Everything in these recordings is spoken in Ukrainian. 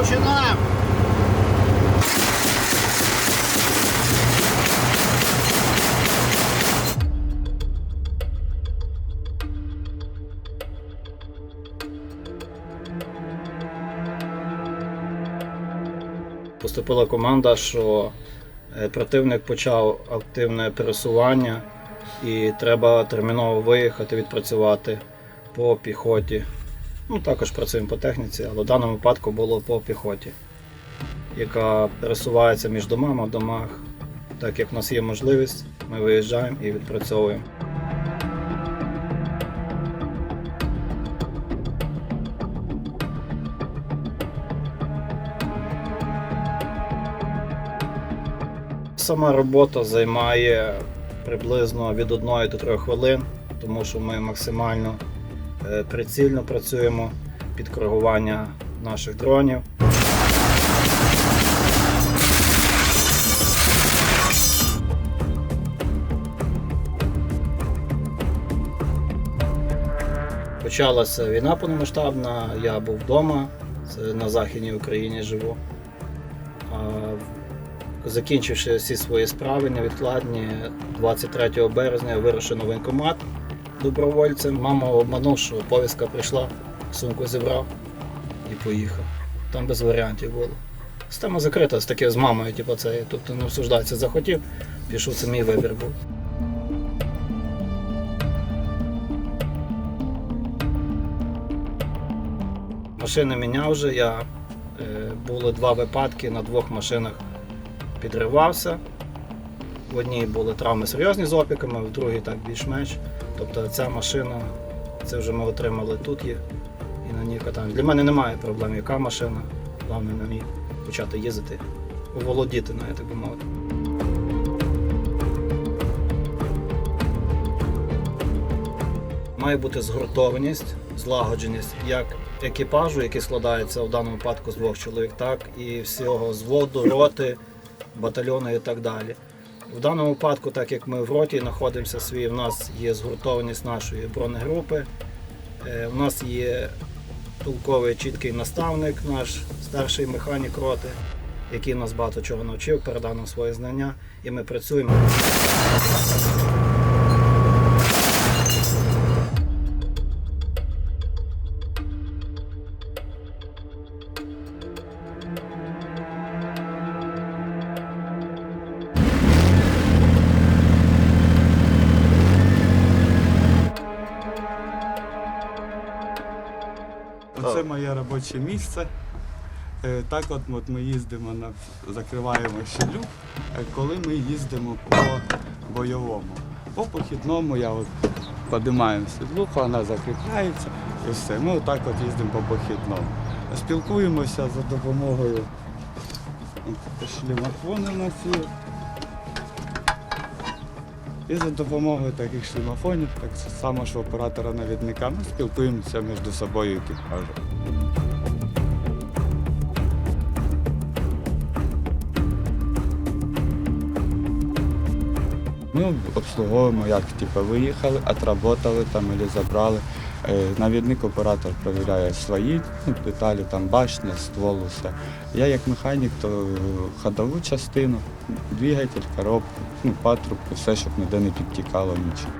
Починаємо. Поступила команда, що е, противник почав активне пересування і треба терміново виїхати, відпрацювати по піхоті. Ну, також працюємо по техніці, але в даному випадку було по піхоті, яка пересувається між домами в домах. Так як в нас є можливість, ми виїжджаємо і відпрацьовуємо. Сама робота займає приблизно від 1 до 3 хвилин, тому що ми максимально прицільно працюємо під коригування наших дронів. Почалася війна повномасштабна, я був вдома, на Західній Україні живу. Закінчивши всі свої справи невідкладні, 23 березня вирушив на воєнкомат добровольцем. Мама обманув, що повістка прийшла, сумку зібрав і поїхав. Там без варіантів було. Система закрита з таке з мамою, типу, це тобто не обсуждається. Захотів, пішов, це мій вибір був. Машини міняв вже. Я, е, було два випадки на двох машинах підривався. В одній були травми серйозні з опіками, в другій так більш-менш. Тобто ця машина, це вже ми отримали тут їх і на ній катаємо. Для мене немає проблем, яка машина. Головне на ній почати їздити, оволодіти нею, так би мовити. Має бути згуртованість, злагодженість як екіпажу, який складається в даному випадку з двох чоловік, так і всього зводу, роти, батальйону і так далі. В даному випадку, так як ми в роті знаходимося свій, в нас є згуртованість нашої бронегрупи, е, у нас є толковий чіткий наставник, наш старший механік роти, який нас багато чого навчив, передав нам свої знання, і ми працюємо. Моє робоче місце. Е, Так от, ми їздимо на закриваємо щелюк, е, коли ми їздимо по бойовому. По похідному я от подимаю сідлуху, вона закріпляється і все. Ми отак от їздимо по похідному. Спілкуємося за допомогою от, шлемофони у нас. І за допомогою таких шлімофонів, так само, що оператора навідника, ми спілкуємося між собою екіпажем. Ми обслуговуємо, як типу, виїхали, отработали там або забрали. Е, Навідник оператор перевіряє свої ну, деталі, там башня, ствол, усе. Я як механік, то ходову частину, двигатель, коробку, ну, патрубки, все, щоб ніде не підтікало нічого.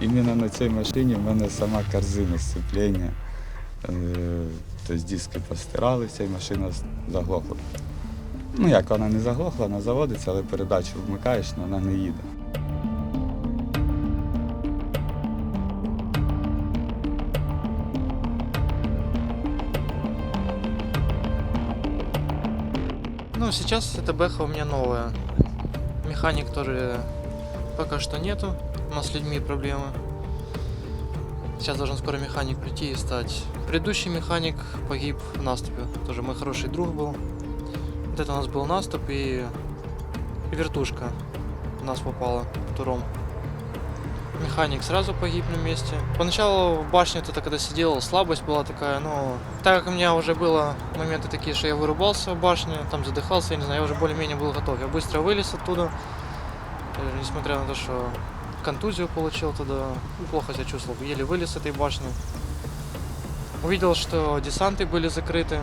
Іменно на цій машині в мене сама корзина сцеплення. Тобто диски постиралися і машина заглохла. Ну як вона не заглохла, вона заводиться, але передачу вмикаєш, але вона не їде. Ну, сейчас эта бэха у меня новая. Механик тоже пока что нету. У нас с людьми проблемы. Сейчас должен скоро механик прийти и стать. Предыдущий механик погиб в наступе. Тоже мой хороший друг был. Вот это у нас был наступ и, вертушка у нас попала в Туром. Механик сразу погиб на месте. Поначалу в башне тут когда сидел, слабость была такая, но так как у меня уже было моменты такие, что я вырубался в башне, там задыхался, я не знаю, я уже более-менее был готов. Я быстро вылез оттуда, э, несмотря на то, что контузию получил ну, плохо себя чувствовал, еле вылез с этой башни. Увидел, что десанты были закрыты.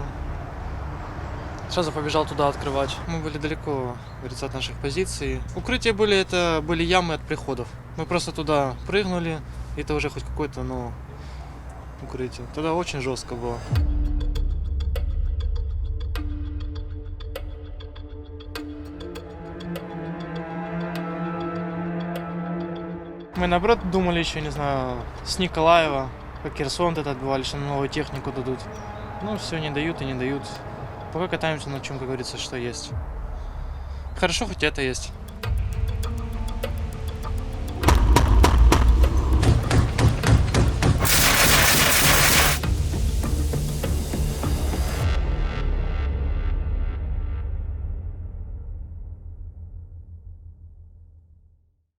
Сразу побежал туда открывать. Мы были далеко, говорится, от наших позиций. Укрытия были, это были ямы от приходов. Мы просто туда прыгнули, и это уже хоть какое-то, ну, укрытие. Тогда очень жестко было. Мы наоборот думали еще, не знаю, с Николаева, как Херсон этот отбивали, что нам новую технику дадут. Ну, все не дают и не дают. Пока катаемся на чем, как говорится, что есть. Хорошо, хоть это есть.